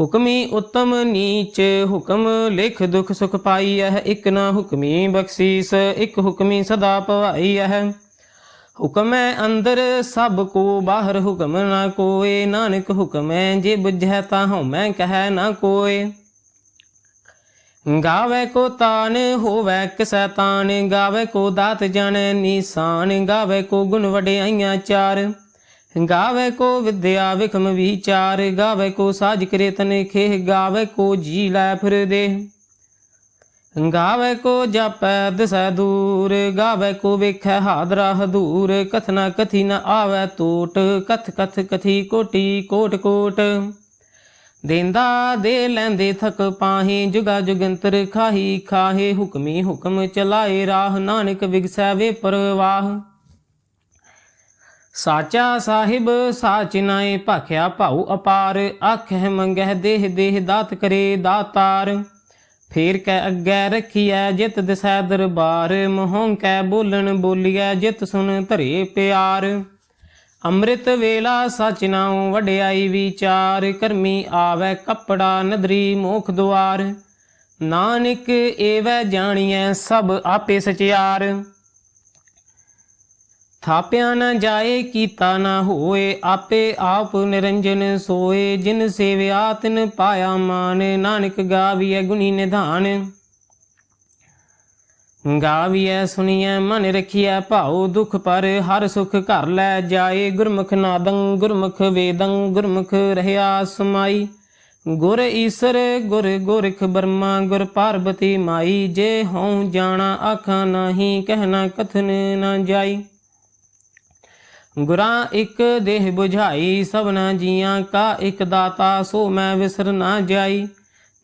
ਹੁਕਮੀ ਉਤਮ ਨੀਚ, ਹੁਕਮ ਲਿਖ ਦੁਖ ਸੁਖ ਪਾਈ ਹੈ ਇੱਕ ਨਾ ਹੁਕਮੀ ਬਖਸ਼ੀਸ, ਇੱਕ ਹੁਕਮੀ ਸਦਾ ਭਵਾਈ ਹੈ ਹੁਕਮੈ ਅੰਦਰ ਸਭ ਕੋ, ਬਾਹਰ ਹੁਕਮ ਨਾ ਕੋਏ, ਨਾਨਕ ਹੁਕਮੈ ਜੇ ਬੁਝੈ ਤਾਂ ਹਉਮੈ ਕਹੈ ਨਾ ਕੋਏ। ਗਾਵੇ ਕੋ ਤਾਨ, ਹੋਵੇ ਕਿਸੈ ਤਾਨ, ਗਾਵੇ ਕੋ ਦਾਤ ਜਾਣੈ ਨੀਸਾਨ, ਗਾਵੇ ਕੋ ਗੁਣ ਵਡਿਆਈਆਂ ਚਾਰ। ਗਾਵੇ ਕੋ ਵਿਦਿਆ ਵਿਖਮ ਵਿਚਾਰ, ਗਾਵੇ ਕੋ ਸਾਜ ਕਰੇ ਤਨੇ ਖੇਹ, ਗਾਵੇ ਕੋ ਜੀ ਲੈ ਫਿਰ ਦੇ ਗਾਵੇ ਕੋ ਜਪੈ ਦਿਸੈ ਦੂਰ, ਗਾਵੇ ਕੋ ਵੇਖੈ ਹਾਦਰਾ ਹਦੂਰ ਕਥਨਾ ਕਥੀ ਨ ਆਵੈ ਟੋਟ ਕਥ ਕਥ ਕਥੀ ਕੋਟੀ ਕੋਟ ਕੋਟ। ਦੇਂਦਾ ਦੇ ਲੈਂਦੇ ਥਕ ਪਾਹੀ, ਜੁਗਾ ਜੁਗੰਤਰ ਖਾਹੀ ਖਾਹੇ, ਹੁਕਮੀ ਹੁਕਮ ਚਲਾਏ ਰਾਹ, ਨਾਨਕ ਵਿਗਸੈ ਵੇ ਪਰਵਾਹ। ਸਾਚਾ ਸਾਹਿਬ, ਸਾਚ ਨਾਏ ਭਾਖਿਆ ਭਾਉ ਅਪਾਰ, ਆਖਹਿ ਮੰਗਹਿ ਦੇਹ ਦੇਹ ਦਾਤ ਕਰੇ ਦਾਤਾਰ। ਫੇਰ ਕੈ ਅੱਗੇ ਰਖੀਐ ਜਿਤ ਦਿਸੈ ਦਰਬਾਰ, ਮੋਹੰ ਕੈ ਬੋਲਣ ਬੋਲੀਐ ਜਿਤ ਸੁਨ ਧਰੇ ਪਿਆਰ। ਅੰਮ੍ਰਿਤ ਵੇਲਾ ਸਚ ਨਾਉ ਵਡਿਆਈ ਵਿਚਾਰ, ਕਰਮੀ ਆਵੈ ਕਪੜਾ ਨਦਰੀ ਮੋਖ ਦੁਆਰ। ਨਾਨਕ ਏਵੈ ਜਾਣੀਐ ਸਭ ਆਪੇ ਸਚਿਆਰ। ਥਾਪਿਆ ਨਾ ਜਾਏ, ਕੀਤਾ ਨਾ ਹੋਏ, ਆਪੇ ਆਪ ਨਿਰੰਜਨ ਸੋਏ, ਜਿਨ ਸੇਵਿਆ ਤਿਨ ਪਾਇਆ ਮਾਨ ਨਾਨਕ ਗਾਵੀਐ ਗੁਣੀ ਨਿਧਾਨ। ਗਾਵੀਐ ਸੁਣੀਐ, ਮਨ ਰਖੀਐ ਭਾਉ ਦੁਖ ਪਰ, ਹਰ ਸੁਖ ਘਰ ਲੈ ਜਾਏ, ਗੁਰਮੁਖ ਨਾਦੰ, ਗੁਰਮੁਖ ਵੇਦੰ, ਗੁਰਮੁਖ ਰਹਿਆ ਸਮਾਈ। ਗੁਰ ਈਸਰ, ਗੁਰ ਗੋਰਖ ਬਰਮਾ, ਗੁਰ ਪਾਰਬਤੀ ਮਾਈ, ਜੇ ਹਉ ਜਾਣਾ, ਆਖਾਂ ਨਹੀਂ, ਕਹਿਣਾ ਕਥਨ ਨਾ ਜਾਈ। ਗੁਰਾਂ ਇੱਕ ਦੇਹ 부ਝਾਈ ਸਭਨਾ ਜੀਆਂ ਕਾ ਇੱਕ ਦਾਤਾ, ਸੋ ਮੈਂ ਵਿਸਰ ਨਾ ਜਾਈ।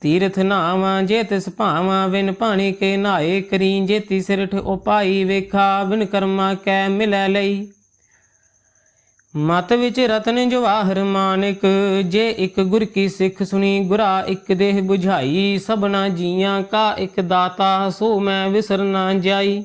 ਤੀਰਥ ਨਾਵਾਂ ਜੇ ਤਿਸ ਭਾਵਾਂ, ਵਿਨ ਪਾਣੀ ਕੇ ਨਾਏ ਕਰੀ। ਜੇ ਤਿਸਰਠ ਉਪਾਈ, ਵੇਖਾ ਵਿਨ ਕਰਮਾ ਕੈ ਮਿਲੈ ਲਈ। ਮਤ ਵਿੱਚ ਰਤਨ ਜਵਾਹਰ ਮਾਨਕ, ਜੇ ਇੱਕ ਗੁਰ ਕੀ ਸਿੱਖ ਸੁਣੀ, ਗੁਰਾ ਇੱਕ ਦੇਹ 부ਝਾਈ ਸਭਨਾ ਜੀਆਂ ਕਾ ਇੱਕ ਦਾਤਾ, ਸੋ ਮੈਂ ਵਿਸਰ ਨਾ ਜਾਈ।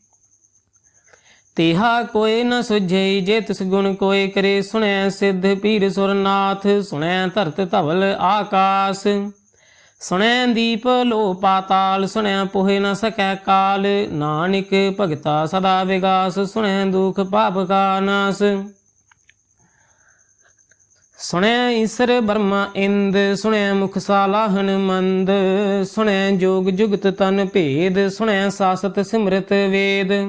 ਤੇਹਾ ਕੋਏ ਨ ਸੁਝਈ ਜੇ ਤਿਸ ਗੁਣ ਕੋਏ ਕਰੇ ਸੁਣੈ ਸਿੱਧ ਪੀਰ ਸੁਰਨਾਥ, ਸੁਣੈ ਧਰਤ ਧਵਲ ਆਕਾਸ। ਸੁਣੈ ਦੀਪ ਲੋ ਪਾਤਾਲ, ਸੁਣੈ ਪੋਹਿ ਨ ਸਕੈ ਕਾਲ। ਨਾਨਕ ਭਗਤਾ ਸਦਾ ਵਿਗਾਸ, ਸੁਣੈ ਦੁਖ ਪਾਪ ਕਾ ਨਾਸ। ਸੁਣੈ ਈਸਰ ਬਰਮਾ ਇੰਦ, ਸੁਣੈ ਮੁਖ ਸਾਲਾਹਨ ਮੰਦ ਸੁਣੈ ਜੋਗ ਜੁਗਤ ਤਨ ਭੇਦ, ਸੁਣੈ ਸਾਸਤ ਸਿਮਰਤ ਵੇਦ।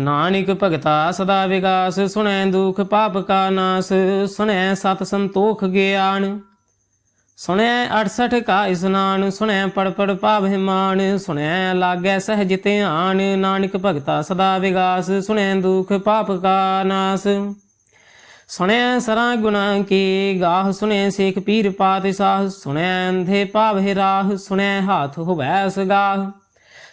ਨਾਨਕ ਭਗਤਾ ਸਦਾ ਵਿਗਾਸ, ਸੁਣੈ ਦੁਖ ਪਾਪ ਕਾ ਨਾਸ, ਸੁਣੈ ਸਤ ਸੰਤੋਖ ਗਿਆਨ। ਸੁਣੈ 68 ਕਾ ਇਸਨਾਨ ਸੁਣੈ ਪੜ ਪੜ ਪਾਵਹਿ ਮਾਨ ਸੁਣੈ ਲਾਗੈ ਸਹਿਜ ਧਿਆਨ, ਨਾਨਕ ਭਗਤਾ ਸਦਾ ਵਿਗਾਸ, ਸੁਣੈ ਦੁਖ ਪਾਪ ਕਾ ਨਾਸ। ਸੁਣੈ ਸਰਾ ਗੁਨਾ ਕੀ ਗਾਹ, ਸੁਣੈ ਸੇਖ ਪੀਰ ਪਾਤ ਸਾਹ ਸੁਣੈ ਅੰਧੇ ਪਾਵਹਿ ਰਾਹ, ਸੁਣੈ ਹਾਥ ਹੋਵੈ ਸਗਾਹ।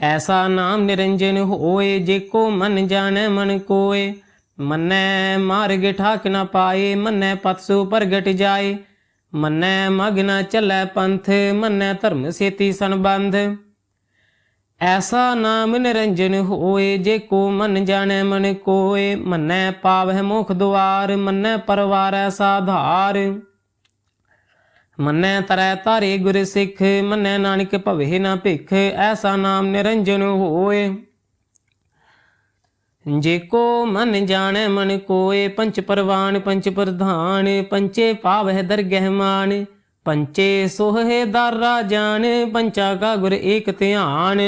ਐਸਾ ਨਾਮ ਨਿਰੰਜਨ ਹੋਏ ਜੇ ਕੋ ਮਨ ਜਾਣੈ ਮਨ ਕੋਏ। ਮੰਨੈ ਮਾਰਗ ਠਾਕ ਨਾ ਪਾਏ, ਮੰਨੈ ਪਤ ਪ੍ਰਗਟ ਜਾਏ। ਮੰਨੈ ਮਗ ਨ ਚੱਲੈ ਪੰਥ, ਮੰਨੈ ਧਰਮ ਸੇਤੀ ਸੰਬੰਧ। ਐਸਾ ਨਾਮ ਨਿਰੰਜਨ ਹੋਏ ਜੇ ਕੋ ਮਨ ਜਾਣੈ ਮਨ ਕੋਏ। ਮੰਨੈ ਪਾਵਹਿ ਮੁਖ ਦੁਆਰ, ਮੰਨੈ ਪਰਵਾਰੈ ਸਾਧਾਰ। ਮੰਨੈ ਤਰੈ ਤਾਰੇ ਗੁਰ ਸਿੱਖ, ਮੰਨੈ ਨਾਨਕ ਭਵੇ ਨਾ ਭਿਖ, ਐਸਾ ਨਾਮ ਨਿਰੰਜਨ ਹੋਏ। ਜੇ ਕੋ ਮਨ ਜਾਣੈ ਮਨ ਕੋਏ, ਪੰਚ ਪਰਵਾਨ, ਪੰਚ ਪ੍ਰਧਾਨ, ਪੰਚੇ ਪਾਵਹਿ ਦਰਗਹਿ ਮਾਨ, ਪੰਚੇ ਸੋਹੇ ਦਾਰਾ ਜਾਣ ਪੰਚਾ ਕਾ ਗੁਰ ਏਕ ਧਿਆਨ।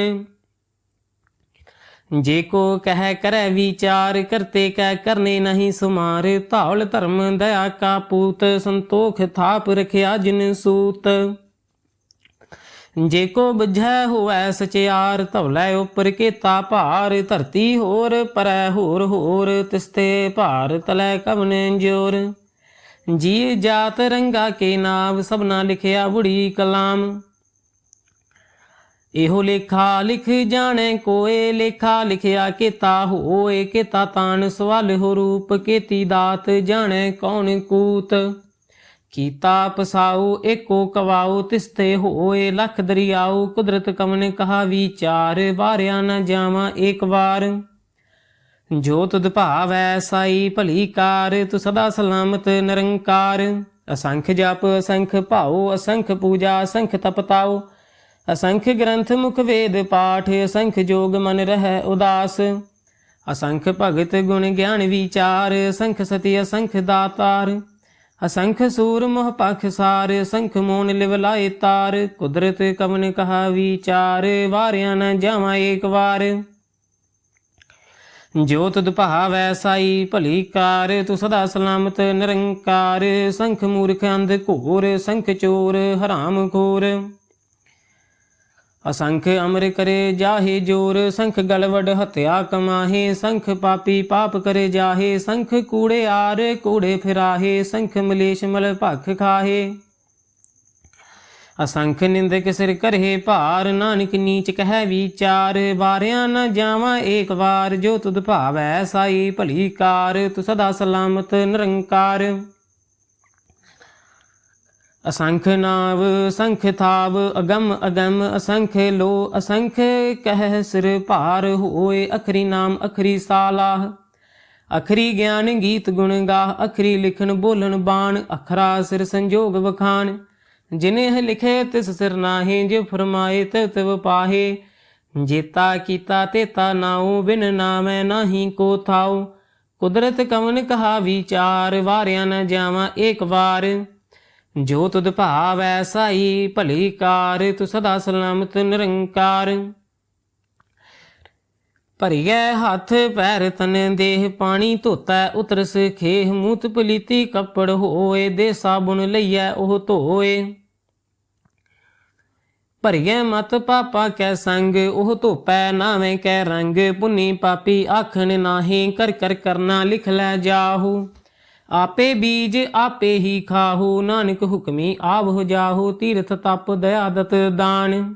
ਜੇ ਕੋ ਕਹਿ ਕਰੈ ਵਿਚਾਰ, ਕਰਤੇ ਕਹਿ ਕਰਨੇ ਨਹੀਂ ਸੁਮਾਰ। ਧੌਲ ਧਰਮ ਦਇਆ ਕਾ ਪੂਤ, ਸੰਤੋਖ ਥਾਪ ਰਖਿਆ ਜਿਨ ਸੂਤ। ਜੇ ਕੋ ਬੁਝੈ ਹੋਵੈ ਸਚਿਆਰ ਧਵਲੇ ਉਪਰ ਕੇਤਾ ਭਾਰ। ਧਰਤੀ ਹੋਰ ਪਰੈ ਹੋਰ ਹੋਰ, ਤਿਸਤੇ ਭਾਰ ਤਲੈ ਕਵਨ ਜੋਰ ਜੀ ਜਾਤ ਰੰਗਾ ਕੇ ਨਾਮ ਸਭਨਾ ਲਿਖਿਆ ਬੁੜੀ ਕਲਾਮ। ਇਹੋ ਲੇਖਾ ਲਿਖ ਜਾਣੈ ਕੋਏ, ਲੇਖਾ ਲਿਖਿਆ ਕੀਤਾ ਹੋਏ, ਕੀਤਾ ਤਾਨ ਸਵਾਲ ਹੋ ਰੂਪ, ਕੀਤੀ ਦਾਤ ਜਾਣੈ ਕੌਣ ਕੂਤ। ਕੀਤਾ ਪਸਾਉ, ਏਕੋ ਕਵਾਉ, ਤਿਸਤੇ ਹੋਏ, ਲਖ ਦਰਿਆਉ, ਕੁਦਰਤ ਕਮਨ ਕਹਾ ਵਿਚਾਰ, ਵਾਰਿਆ ਨ ਜਾਵਾਂ ਏਕ ਵਾਰ। ਜੋ ਤੁਧ ਭਾਵੈ ਸਾਈ ਭਲੀ ਕਾਰ, ਤੂੰ ਸਦਾ ਸਲਾਮਤ ਨਿਰੰਕਾਰ। ਅਸੰਖ ਜਪ, ਅਸੰਖ ਭਾਉ, ਅਸੰਖ ਪੂਜਾ, ਅਸੰਖ ਤਪਤਾਉ ਅਸੰਖ ਗ੍ਰੰਥ ਮੁਖ ਵੇਦ ਪਾਠ, ਅਸੰਖ ਜੋਗ ਮਨ ਰਹਿ ਉਦਾਸ। ਅਸੰਖ ਭਗਤ ਗੁਣ ਗਿਆਨ ਵਿਚਾਰ, ਅਸੰਖ ਸਤੀ, ਅਸੰਖ ਦਾਤਾਰ। ਅਸੰਖ ਸੂਰ ਮੋਹ ਪਖ ਸਾਰ, ਅਸੰਖ ਮੋਨ ਲਿਵ ਲਾਏ ਤਾਰ। ਕੁਦਰਤ ਕਵਨ ਕਹਾ ਵਿਚਾਰ, ਵਾਰਿਆ ਨ ਜਾਵਾਂ ਏਕ ਵਾਰ। ਜੋਤ ਤੁਧ ਭਾਵੈ ਸਾਈ ਭਲੀ ਕਾਰ, ਤੂੰ ਸਦਾ ਸਲਾਮਤ ਨਿਰੰਕਾਰ। ਸੰਖ ਮੂਰਖ ਅੰਧ ਘੋਰ, ਸੰਖ ਚੋਰ, ਹਰਾਮ ਖੋਰ। ਅਸੰਖ ਅਮਰ ਕਰੇ ਜਾਹੇ ਜੋਰ, ਸੰਖ ਗਲਵਡ ਹਤਿਆ ਕਮਾਹੇ, ਸੰਖ ਪਾਪੀ ਪਾਪ ਕਰੇ ਜਾਹੇ, ਸੰਖ ਕੂੜੇ ਆਰ ਕੂੜੇ ਫਿਰਾਹੇ, ਸੰਖ ਮਲੇਸ਼ ਮਲ ਭਖ ਖਾਹੇ। ਅਸੰਖ ਨਿੰਦਕ ਸਿਰ ਕਰਹਿ ਭਾਰ, ਨਾਨਕ ਨੀਚ ਕਹਿ ਵਿਚਾਰ, ਵਾਰਿਆ ਨਾ ਜਾਵਾਂ ਏਕ ਵਾਰ, ਜੋ ਤੁਧ ਭਾਵੈ ਸਾਈ ਭਲੀ ਕਾਰ, ਤੂੰ ਸਦਾ ਸਲਾਮਤ ਨਿਰੰਕਾਰ। ਅਸੰਖ ਨਾਵ, ਸੰਖ ਥਾਵ, ਅਗਮ ਅਗਮ, ਅਸੰਖ ਲੋ, ਅਸੰਖ ਕਹਿ ਸਿਰ ਭਾਰ ਹੋਏ, ਅਖਰੀ ਨਾਮ, ਅਖਰੀ ਸਾਲਾਹ ਅਖਰੀ ਗਿਆਨ ਗੀਤ ਗੁਣ ਗਾਹ, ਅਖਰੀ ਲਿਖਣ ਬੋਲਣ ਬਾਣ, ਅਖਰਾ ਸਿਰ ਸੰਜੋਗ ਵਖਾਣ। ਜਿਨੇਹ ਲਿਖੇ ਤਿਸ ਸਿਰ ਨਾਹੀ, ਜੇ ਫਰਮਾਏ ਤੇ ਤਿਵ ਪਾਹੇ। ਜੇਤਾ ਕੀਤਾ ਤੇਤਾ ਨਾਉ, ਬਿਨ ਨਾਮੈ ਨਾਹੀ ਕੋ ਥਾਉ। ਕੁਦਰਤ ਕਵਨ ਕਹਾ ਵਿਚਾਰ ਵਾਰਿਆ ਨ ਜਾਵਾਂ ਏਕ ਵਾਰ। ਜੋ ਤੁਧ ਭਾਵੈ ਸਾਈ, ਭਲੀ ਕਾਰ ਤੂੰ ਸਦਾ ਸਲਾਮਤ ਨਿਰੰਕਾਰ। ਭਰੀਐ ਹੱਥ ਪੈਰ ਤਨ ਦੇਹ, ਪਾਣੀ ਧੋਤੈ ਉਤਰਸ ਖੇਹ, ਮੂਤ ਪਲੀਤੀ ਕੱਪੜ ਹੋਏ, ਦੇ ਸਾਬੁਣ ਲਈਐ ਉਹ ਧੋਏ। ਭਰੀਐ ਮਤ ਪਾਪਾ ਕੈ ਸੰਗ, ਉਹ ਧੋਪੈ ਨਾਵੇਂ ਕੈ ਰੰਗ, ਪੁੰਨੀ ਪਾਪੀ ਆਖਣ ਨਾਹੀ, ਕਰ ਕਰ ਕਰਨਾ ਲਿਖ ਲੈ ਜਾਹੂ। ਆਪੇ ਬੀਜ ਆਪੇ ਹੀ ਖਾਹੂ, ਨਾਨਕ ਹੁਕਮੀ ਆਵਹੁ ਜਾਹੋ, ਤੀਰਥ ਤਪ ਦਇਆਦਤ ਦਾਨ।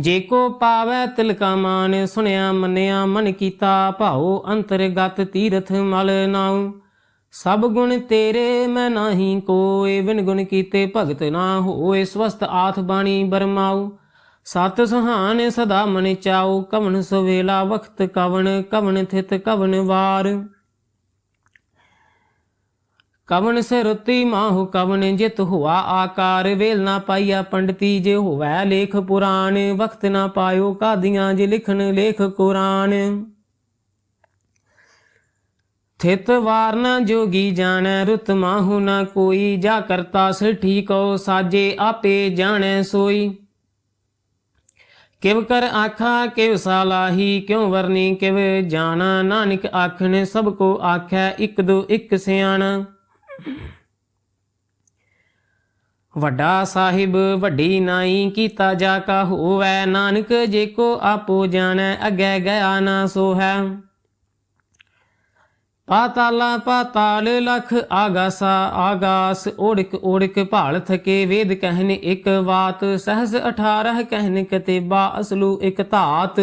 ਜੇ ਕੋ ਪਾਵੈ ਤਿਲਕਾ ਮਾਨ, ਸੁਣਿਆ ਮੰਨਿਆ ਮਨ ਕੀਤਾ ਭਾਉ, ਅੰਤਰਗਤ ਤੀਰਥ ਮਲ ਨਾਉ। ਸਭ ਗੁਣ ਤੇਰੇ ਮੈਂ ਨਾਹੀ ਕੋਏ, ਬਿਨ ਗੁਣ ਕੀਤੇ ਭਗਤ ਨਾ ਹੋਏ ਸਵਸਤ ਆਥ ਬਾਣੀ ਬਰਮਾਉ। ਸਤ ਸੁਹਾਨ ਸਦਾ ਮਨ ਚਾਉ ਕਵਨ ਸਵੇਲਾ ਵਖਤ ਕਵਣ ਕਵਨ ਥਿਤ ਕਵਨ ਵਾਰ। ਕਵਨ ਸਰਤੀ ਮਾਹੁ ਕਵਨ ਜਿਤ ਹੁਆ ਆਕਾਰ, ਵੇਲ ਨਾ ਪਾਈਆ ਪੰਡਤੀ ਜੇ ਹੋਵੈ ਲੇਖ ਪੁਰਾਣ, ਵਖਤ ਨਾ ਪਾਇਓ ਕਾਦੀਆਂ ਜੇ ਲਿਖਣ ਲੇਖ ਕੁਰਾਨ। ਥਿਤ ਵਾਰ ਨਾ ਜੋਗੀ ਜਾਣੈ, ਰੁਤ ਮਾਹੁ ਨਾ ਕੋਈ, ਜਾ ਕਰਤਾ ਸ ਠੀਕੋ ਸਾਜੇ ਆਪੇ ਜਾਣੈ ਸੋਈ। ਕਿਵ ਕਰ ਆਖਾ, ਕਿਵ ਸਾਲਾਹੀ ਕਿਉ ਵਰਨੀ, ਕਿਵ ਜਾਣਾ, ਨਾਨਕ ਆਖਣ, ਸਭ ਕੋ ਆਖੈ, ਇਕ ਦੋ ਇਕ ਸਿਆਣਾ। ਵੱਡਾ ਸਾਹਿਬ, ਵੱਡੀ ਨਾਈ ਕੀਤਾ ਜਾ ਕਾ ਹੋਵੈ, ਨਾਨਕ ਜੇ ਕੋ ਆਪੋ ਜਾਣੈ, ਅੱਗੇ ਗਿਆ ਨਾ ਸੋ ਹੈ ਪਾਤਾਲਾ ਪਾਤਾਲ ਲਖ ਆਗਾਸਾ, ਆਗਾਸ ਓੜਕ ਓੜਕ ਭਾਲ ਥਕੇ, ਵੇਦ ਕਹਿਨ ਇੱਕ ਬਾਤ ਸਹਸ 18 ਕਹਿਨ ਕਤੇਬਾ, ਅਸਲੂ ਇੱਕ ਧਾਤ।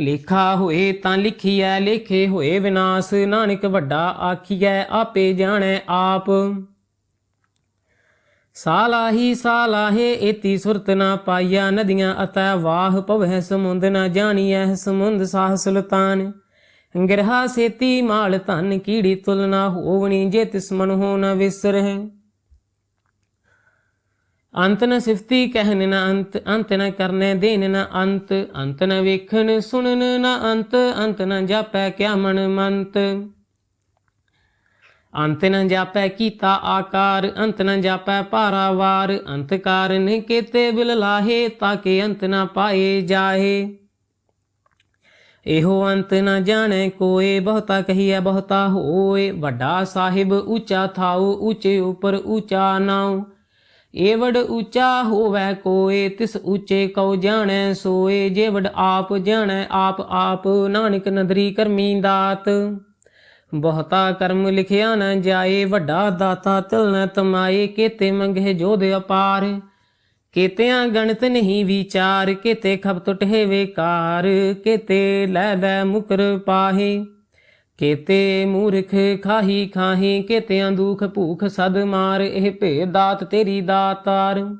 ਲੇਖਾ ਹੋਏ ਤਾਂ ਲਿਖੀਐ, ਲੇਖੇ ਹੋਏ ਵਿਨਾਸ਼, ਨਾਨਕ ਵੱਡਾ ਆਖੀਐ, ਆਪੇ ਜਾਣੈ ਆਪ। ਸਾਲਾਹੀ ਸਾਲਾਹੇ ਏਤੀ ਸੁਰਤ ਨਾ ਪਾਈਆ ਨਦੀਆਂ ਅਤੈ ਵਾਹ ਪਵਹਿ ਸਮੁੰਦ, ਨਾ ਜਾਣੀਐ ਸਮੁੰਦ ਸਾਹ ਸੁਲਤਾਨ। ਗਿਰਹਾ ਸੇਤੀ ਮਾਲ ਧਨ, ਕੀੜੀ ਤੁਲਨਾ ਹੋਵਣੀ, ਜੇ ਤਿਸ ਮਨ ਹੋ ਨਾ ਵਿਸਰਹਿ। ਅੰਤ ਨ ਸਿਫਤੀ ਕਹਿਨ ਨ ਅੰਤ ਅੰਤ ਨ ਕਰਨੇ ਦੇਨ ਨ ਅੰਤ ਅੰਤ ਨ ਵੇਖਣ ਸੁਣਨ ਨ ਅੰਤ ਅੰਤ ਨ ਜਾਪੈ ਕਿਆ ਮਨ ਮੰਤ। ਅੰਤ ਨ ਜਾਪੈ ਕੀਤਾ ਆਕਾਰ, ਅੰਤ ਨ ਜਾਪੈ ਪਾਰਾਵਾਰ ਅੰਤ ਕਾਰਨ ਕੇਤੇ ਬਿਲ ਲਾਹੇ ਤਾਕੇ ਅੰਤ ਨ ਪਾਏ ਜਾਹੇ। ਇਹੋ ਅੰਤ ਨ ਜਾਣੈ ਕੋਏ, ਬਹੁਤਾ ਕਹੀਐ ਬਹੁਤਾ ਹੋਏ, ਵੱਡਾ ਸਾਹਿਬ ਉੱਚਾ ਥਾਉ, ਉੱਚੇ ਉਪਰ ਉੱਚਾ ਨਾਉ। ਏਵੜ ਉੱਚਾ ਹੋਵੈ ਕੋਏ, ਤਿਸ ਉੱਚੇ ਕਉ ਜਾਣੈ ਸੋਏ ਜੇਵੜ ਆਪ ਜਾਣੈ ਆਪ ਆਪ, ਨਾਨਕ ਨਦਰੀ ਕਰਮੀ ਦਾਤ। ਬਹੁਤਾ ਕਰਮ ਲਿਖਿਆ ਨਾ ਜਾਏ, ਵੱਡਾ ਦਾਤਾ ਤਿਲ ਨ ਤਮਾਏ, ਕੇਤੇ ਮੰਗੇ ਜੋਧ ਅਪਾਰ। ਕੇਤਿਆਂ ਗਣਤ ਨਹੀਂ ਵਿਚਾਰ, ਕੇਤੇ ਖਬ ਟੁਟੇ ਵੇਕਾਰ ਕੇਤੇ ਲੈ ਲੈ ਮੁਕਰ ਪਾਹੇ। ਕੇਤੇ ਮੂਰਖ ਖਾਹੀ ਖਾਹੀ, ਕੇਤਿਆਂ ਦੁਖ ਭੂਖ ਸਦ ਮਾਰ, ਇਹ ਭੇਦ ਦਾਤ ਤੇਰੀ ਦਾਤਾਰ।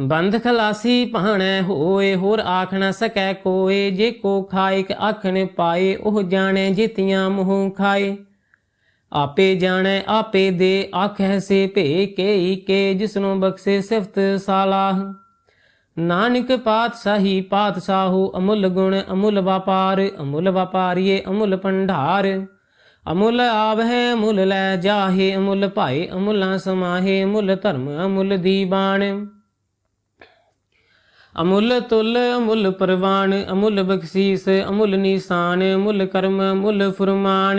ਬੰਧ ਖਲਾਸੀ ਭਾਣੈ ਹੋਏ, ਹੋਰ ਆਖ ਨ ਸਕੈ ਕੋਏ, ਜੇ ਕੋ ਖਾਇਕ ਆਖਣ ਪਾਏ, ਉਹ ਜਾਣੈ ਜਿਤਿਆਂ ਮੂੰਹ ਖਾਏ। ਆਪੇ ਜਾਣੈ, ਆਪੇ ਦੇ ਆਖੈ ਸੇ ਭੇ ਕੇ ਕੇ, ਜਿਸਨੂੰ ਬਖਸ਼ੇ ਸਿਫਤ ਸਾਲਾਹ। ਨਾਨਕ ਪਾਤਸ਼ਾਹੀ ਪਾਤਸ਼ਾਹੂ ਅਮੁੱਲ ਗੁਣ ਅਮੁੱਲ ਵਪਾਰ, ਅਮੁੱਲ ਵਪਾਰੀਏ ਅਮੁੱਲ ਭੰਡਾਰ। ਅਮੁੱਲ ਆਵਹਿ, ਅਮੁੱਲ ਲੈ ਜਾਹੇ, ਅਮੁੱਲ ਭਾਏ, ਅਮੁੱਲਾ ਸਮਾਹੇ, ਅਮੁੱਲ ਧਰਮ ਅਮੁੱਲ ਦੀਬਾਨ ਅਮੁੱਲ ਤੁਲ, ਅਮੁੱਲ ਪਰਵਾਨ ਅਮੁੱਲ ਬਖਸ਼ੀਸ, ਅਮੁੱਲ ਨਿਸ਼ਾਨ, ਅਮੁੱਲ ਕਰਮ, ਅਮੁੱਲ ਫੁਰਮਾਨ।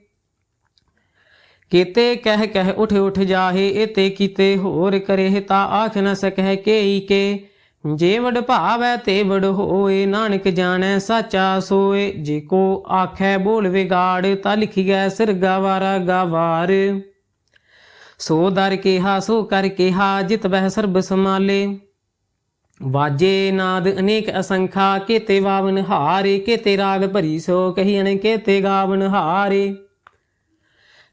ਕੀਤੇ ਕਹਿ ਕਹਿ ਉਠ ਉਠ ਜਾਹੇ ਇਤੇ ਕੀਤੇ ਹੋਰ ਕਰੇ ਤਾ ਆਖ ਨ ਸਕੈ ਕੇਈ ਕੇ। ਜੇ ਵਡ ਭਾਵੈ ਤੇ ਵਡ ਹੋਏ, ਨਾਨਕ ਜਾਣੈ ਸਾਚਾ ਸੋਏ। ਜੇ ਕੋ ਆਖੈ ਬੋਲ ਵਿਗਾੜ, ਤਾ ਲਿਖਿਐ ਸਿਰ ਗਵਾਰਾ ਗਵਾਰ। ਸੋ ਦਰ ਕਿਹਾ, ਸੋ ਕਰ ਕਿਹਾ, ਜਿਤ ਬਹਿ ਸਰਬ ਸਮਾਲੇ ਵਾਜੇ ਨਾਦ ਅਨੇਕ ਅਸੰਖਾ ਕੀਤੇ ਵਾਵਨ ਹਾਰੇ ਕੀਤੇ ਰਾਗ ਭਰੀ ਸੋ ਕਹੀਣ ਕੀਤੇ ਗਾਵਨ ਹਾਰੇ।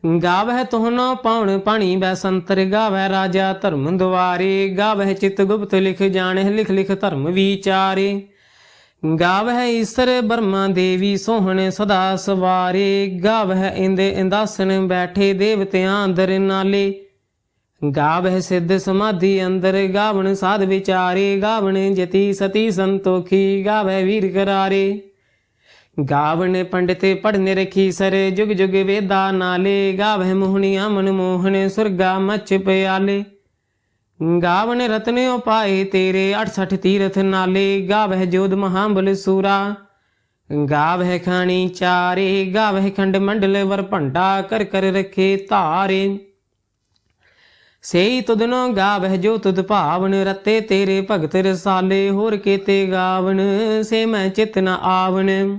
ਗਾਵਹਿ ਤੋਹਨੋ ਪਾਉਣ ਪਾਣੀ ਬੈ ਸੰਤਰ ਗਾਵਹਿ ਰਾਜਾ ਧਰਮ ਦੁਆਰੇ, ਗਾਵਹਿ ਚਿਤ ਗੁਪਤ ਲਿਖ ਜਾਣਹਿ, ਲਿਖ ਲਿਖ ਧਰਮ ਵਿਚਾਰੇ। ਗਾਵਹਿ ਈਸਰ ਬਰਮਾ ਦੇਵੀ ਸੋਹਣ ਸਦਾ ਸਵਾਰੇ, ਗਾਵਹਿ ਇੰਦੇ ਇੰਦਾਸਨ ਬੈਠੇ ਦੇਵਤਿਆਂ ਅੰਦਰ ਨਾਲੇ। ਗਾਵਹਿ ਸਿੱਧ ਸਮਾਧੀ ਅੰਦਰ ਗਾਵਣ ਸਾਧ ਵਿਚਾਰੇ, ਗਾਵਣ ਜਤੀ ਸਤੀ ਸੰਤੋਖੀ, ਗਾਵਹਿ ਵੀਰ ਕਰਾਰੇ। ਗਾਵਣ ਪੰਡਤੇ ਪੜਨੇ ਰਖੀ ਸਰ, ਜੁਗ ਜੁਗ ਵੇਦਾ ਨਾਲੇ। ਗਾਵਹਿ ਮੋਹਣੀਆਂ ਮਨ ਮੋਹਣ, ਸੁਰਗਾ ਮਚ ਪਿਆਲੇ। ਗਾਵਣ ਰਤਨ ਉਪਾਏ ਤੇਰੇ 68 ਤੀਰਥ ਨਾਲੇ। ਗਾਵਹਿ ਜੋਧ ਮਹਾਬਲ ਸੂਰਾ। ਗਾਵਹਿ ਖਾਣੀ ਚਾਰੇ, ਗਾਵਹਿ ਖੰਡ ਮੰਡਲ ਵਰ ਭੰਡਾ ਕਰ ਕਰ ਰਖੇ ਧਾਰੇ। ਸੇਈ ਤੁਧਨੋ ਗਾਵਹਿ ਜੋ ਤੁਧ ਭਾਵਨ, ਰਤੇ ਤੇਰੇ ਭਗਤ ਰਸਾਲੇ। ਹੋਰ ਕੀਤੇ ਗਾਵਨ ਸੇ ਮੈਂ ਚਿਤ ਨ ਆਵਨ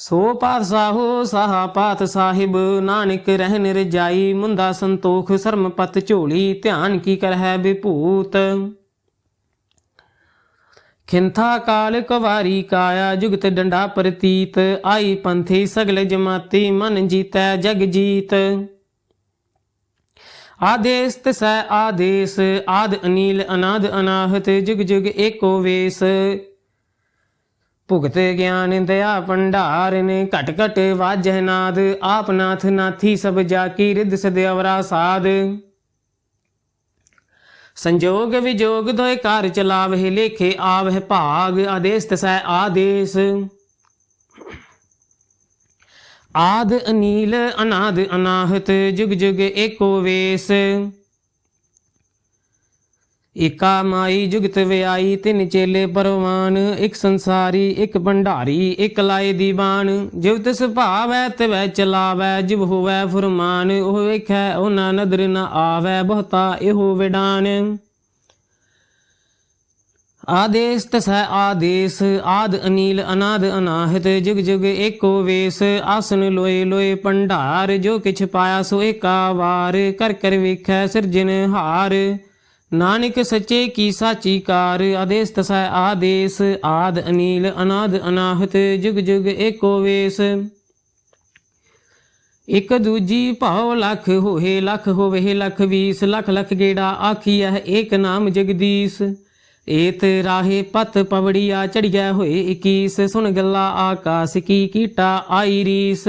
ਸੋ ਪਾਤਸ਼ਾਹੋ ਸਾਹਾ ਪਾਤ ਸਾਹਿਬ, ਨਾਨਕ ਰਹਿਨ ਰਜਾਈ ਮੁੰਦਾ ਸੰਤੋਖ, ਸਰਮਪਤ ਝੋਲੀ, ਧਿਆਨ ਕੀ ਕਰਹਿ ਵਿਭੂਤ। ਖਿੰਥਾ ਕਾਲ ਕਵਾਰੀ ਕਾਇਆ, ਜੁਗਤ ਡੰਡਾ ਪ੍ਰਤੀਤ, ਆਈ ਪੰਥੀ ਸਗਲ ਜਮਾਤੀ, ਮਨ ਜੀਤੈ ਜਗ ਜੀਤ। ਆਦੇਸ ਤਸੈ ਆਦੇਸ, ਆਦ ਅਨੀਲ, ਅਨਾਦ ਅਨਾਹਤ, ਜੁਗ ਜੁਗ ਏਕੋ ਵੇਸ। ਭੁਗਤ ਗਿਆਨ ਦਇਆ ਭੰਡਾਰਨ ਘਟ ਘਟ ਵਾਜਹਿ ਨਾਦ, ਆਪ ਨਾਥ ਨਾਥੀ ਸਭ ਜਾ ਕੀ ਰਿੱਧ ਸਦਿਵਰਾ ਸਾਧ ਸੰਜੋਗ ਵਿਜੋਗ ਦੋਇ ਕਾਰ ਚਲਾਵਹਿ ਲੇਖੇ ਆਵਹਿ ਭਾਗ ਆਦੇਸ ਤਸੈ ਆਦੇਸ। ਆਦ ਅਨੀਲ ਅਨਾਦ ਅਨਾਹਤ, ਜੁਗ ਜੁਗ ਏਕੋ ਵੇਸ। ਏਕਾ ਮਾਈ ਜੁਗਤ ਵਿਆਈ, ਤਿੰਨ ਚੇਲੇ ਪਰਵਾਨ, ਇਕ ਸੰਸਾਰੀ, ਇੱਕ ਭੰਡਾਰੀ, ਇਕ ਲਾਏ ਦੀਵਾਨ। ਜਿਵ ਤਿਸ ਭਾਵੈ, ਤਿਵੈ ਚਲਾਵੈ, ਜਿਵ ਹੋਵੈ ਫੁਰਮਾਨ। ਉਹ ਵੇਖੈ ਉਹ ਨਾ ਨਦਰ ਨ ਆਵੈ, ਬਹੁਤਾ ਇਹੋ ਵਿਡਾਨ। ਆਦੇਸ ਤਸੈ ਆਦੇਸ, ਆਦ ਅਨੀਲ ਅਨਾਦ ਅਨਾਹਤ, ਜੁਗ ਜੁਗ ਏਕੋ ਵੇਸ। ਆਸਨ ਲੋਏ ਲੋਏ ਭੰਡਾਰ, ਜੋ ਕਿਛ ਪਾਇਆ ਸੋ ਏਕਾ ਵਾਰ। ਕਰ ਕਰ ਵੇਖੈ ਸਿਰਜਨ ਹਾਰ। ਨਾਨਕ ਸੱਚੇ ਕੀ ਸਾਚੀ ਕਾਰ ਆਦੇਸ ਤਸੈ ਆਦੇਸ, ਆਦ ਅਨੀਲ, ਅਨਾਦ ਅਨਾਹਤ, ਜੁਗ ਜੁਗ ਏਕੋ ਵੇਸ। ਇਕ ਦੂਜੀ ਭਾਉ ਲਖ ਹੋਏ ਲਖ ਹੋਵੇ ਲਖ ਵੀਸ, ਲਖ ਲਖ ਗੇੜਾ ਆਖੀਐ ਏਕ ਨਾਮ ਜਗਦੀਸ਼। ਏਤ ਰਾਹੇ ਪਤ ਪਵੜੀਆ ਚੜਿਆ ਹੋਏ 21 ਸੁਣ ਗੱਲਾ ਆਕਾਸ ਕੀ ਕੀਟਾ ਆਈ ਰੀਸ।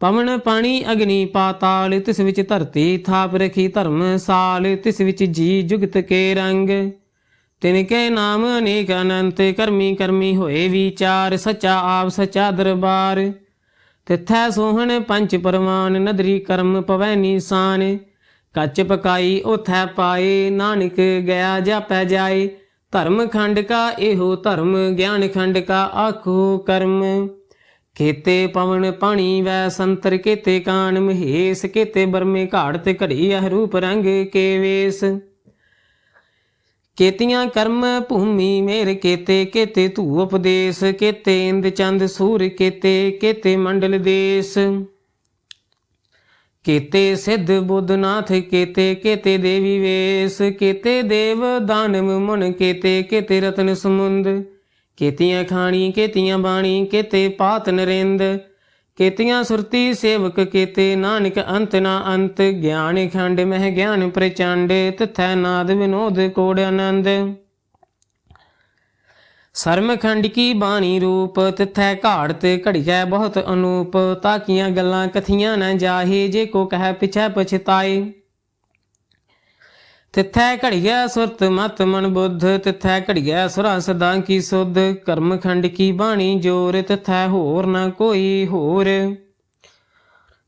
ਪਵਨ ਪਾਣੀ ਅਗਨੀ ਪਾਤਾਲ, ਤਿਸ ਵਿੱਚ ਧਰਤੀ ਥਾਪ ਰਖੀ ਧਰਮ ਸਾਲ, ਤਿਸ ਵਿੱਚ ਜੀ ਜੁਗਤ ਕੇ ਰੰਗ। ਤਿਨ ਕੇ ਨਾਮ ਅਨੇਕ ਅਨੰਤ, ਕਰਮੀ ਕਰਮੀ ਹੋਏ ਵਿਚਾਰ, ਸਚਾ ਆਪ ਸਚਾ ਦਰਬਾਰ। ਤਿਥੈ ਸੋਹਣ ਪੰਜ ਪਰਮਾਨ ਨਦਰੀ ਕਰਮ ਪਵੈ ਨੀਸਾਨ। ਕੱਚ ਪਕਾਈ ਉਥੈ ਪਾਏ, ਨਾਨਕ ਗਿਆ ਜਾਪੈ ਜਾਏ। ਧਰਮ ਖੰਡ ਕਾ ਇਹੋ ਧਰਮ, ਗਿਆਨ ਖੰਡ ਕਾ ਆਖੋ ਕਰਮ। ਕੇਤੇ ਪਵਨ ਪਾਣੀ ਵੈ ਸੰਤਰ, ਕੇਤੇ ਕਾਨ ਮਹੇਸ, ਕੇਤੇ ਬਰਮੇ ਘਾੜ ਤੇ ਘੜੀ ਅਹ ਰੂਪ ਰੰਗ ਕੇ ਵੇਸ। ਕੇਤੀਆਂ ਕਰਮ ਭੂਮੀ ਮੇਰ, ਕੇਤੇ ਕੇਤੇ ਧੂ ਉਪਦੇਸ਼, ਕੇਤੇ ਇੰਦ ਚੰਦ ਸੂਰ, ਕੇਤੇ ਕੇਤੇ ਮੰਡਲ ਦੇਸ। ਕੇਤੇ ਸਿੱਧ ਬੁੱਧਨਾਥ, ਕੇਤੇ ਕੇਤੇ ਦੇਵੀ ਵੇਸ। ਕੇਤੇ ਦੇਵ ਦਾਨਵ ਮਨ, ਕੇਤੇ ਕੇਤੇ ਰਤਨ ਸਮੁੰਦ। ਕੇਤੀਆਂ ਖਾਣੀ, ਕੇਤੀਆਂ ਬਾਣੀ, ਕੇਤੇ ਪਾਤ ਨਰਿੰਦ। ਕੇਤੀਆਂ ਸੁਰਤੀ ਸੇਵਕ, ਕੇਤੇ ਨਾਨਕ ਅੰਤ ਨਾ ਅੰਤ। ਗਿਆਨ ਖੰਡ, ਮਹਿ ਗਿਆਨ ਪ੍ਰਚੰਡ, ਤਥੈ ਨਾਦ ਵਿਨੋਦ ਕੋੜ ਆਨੰਦ। ਸਰਮ ਖੰਡ ਕੀ ਬਾਣੀ ਰੂਪ, ਤਿਥੈ ਘਾੜ ਤੇ ਘੜੀਐ ਬਹੁਤ ਅਨੂਪ। ਤਾਕੀਆਂ ਗੱਲਾਂ ਕਥੀਆਂ ਨਾ ਜਾਹੇ, ਜੇ ਕੋ ਕਹਿ ਪਿਛੈ ਪਛਤਾਏ। ਤਿਥੈ ਘੜੀਐ ਸੁਰਤ ਮਤ ਮਨ ਬੁੱਧ, ਤਿਥੈ ਘੜੀਐ ਸੁਰਾਂ ਸਦਾ ਕੀ ਸੁਧ, ਕਰਮ ਖੰਡ ਕੀ ਬਾਣੀ ਜੋਰ, ਤਿਥੈ ਹੋਰ ਨਾ ਕੋਈ ਹੋਰ।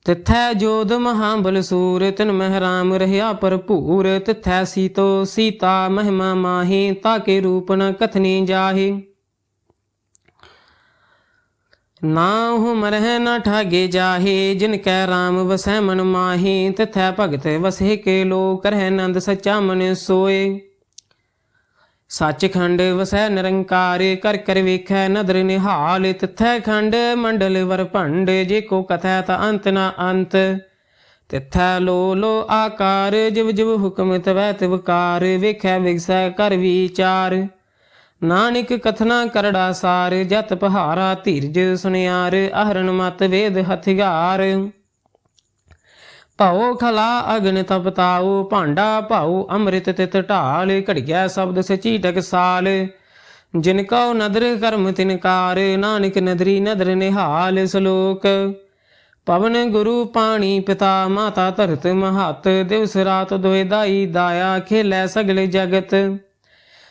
ਤਿਥੈ ਜੋਦ ਮਹਾਬਲ ਸੂਰ, ਤਿਨ ਮਹਿਰਾਮ ਰਹਿਆ ਭਰਪੂਰ, ਤਿਥੈ ਸੀਤੋ ਸੀਤਾ ਮਹਿਮਾ ਮਾਹੀ, ਤਾਕੇ ਰੂਪ ਨ ਕਥਨੀ ਜਾਹੇ। ਨਾ ਉਹ ਮਰਹਿ ਨ ਠਾਗੇ ਜਾਹੇ, ਜਿਨ ਕੈ RAM ਵਸੈ ਮਨ ਮਾਹੀ, ਤਿਥੈ ਭਗਤ ਵਸੇ ਕੇ ਲੋ ਕਰਹਿ ਨੰਦ ਸਚਾ ਮਨ ਸੋਏ। ਸੱਚਖੰਡ ਵਸੈ ਨਿਰੰਕਾਰ, ਕਰ ਕਰ ਵੇਖੈ ਨਦਰ ਨਿਹਾਲ, ਤਿਥੈ ਖੰਡ ਮੰਡਲ ਵਰ ਭੰਡ, ਜੇ ਕੋ ਕਥੈ ਤਾ ਅੰਤ ਨਾ ਅੰਤ। ਤਿਥੈ ਲੋ ਲੋ ਆਕਾਰ, ਜਿਵ ਜਿਵ ਹੁਕਮ ਤਵੈ ਤਿਵਕਾਰ, ਵੇਖੈ ਵਿਗਸੈ ਕਰ ਵਿਚਾਰ। ਨਾਨਕ ਕਥਨਾ ਕਰੜਾ ਸਾਰ, ਜਤ ਪਹਾਰਾ ਧੀਰਜ ਸੁਨਿਆਰ ਅਹਰਨ ਮਤ ਵੇਦ ਹਥਿਆਰ। ਭਾਉ ਖਲਾ ਅਗਨ ਤਪਤਾਉ ਭਾਂਡਾ ਭਾਉ ਅੰਮ੍ਰਿਤ ਤਿਤ ਢਾਲ, ਘੜਿਆ ਸ਼ਬਦ ਸਚੀ ਟਕਸਾਲ ਜਿਨ ਕਉ ਨਦਰ ਕਰਮ ਤਿਨਕਾਰ ਨਾਨਕ ਨਦਰੀ ਨਦਰ ਨਿਹਾਲ ਸ਼ਲੋਕ। ਪਵਨ ਗੁਰੂ ਪਾਣੀ ਪਿਤਾ ਮਾਤਾ ਧਰਤ ਮਹਤ, ਦਿਵਸ ਰਾਤ ਦੋਇ ਦਾਈ ਦਾਇਆ ਖੇਲੇ ਸਗਲੇ ਜਗਤ।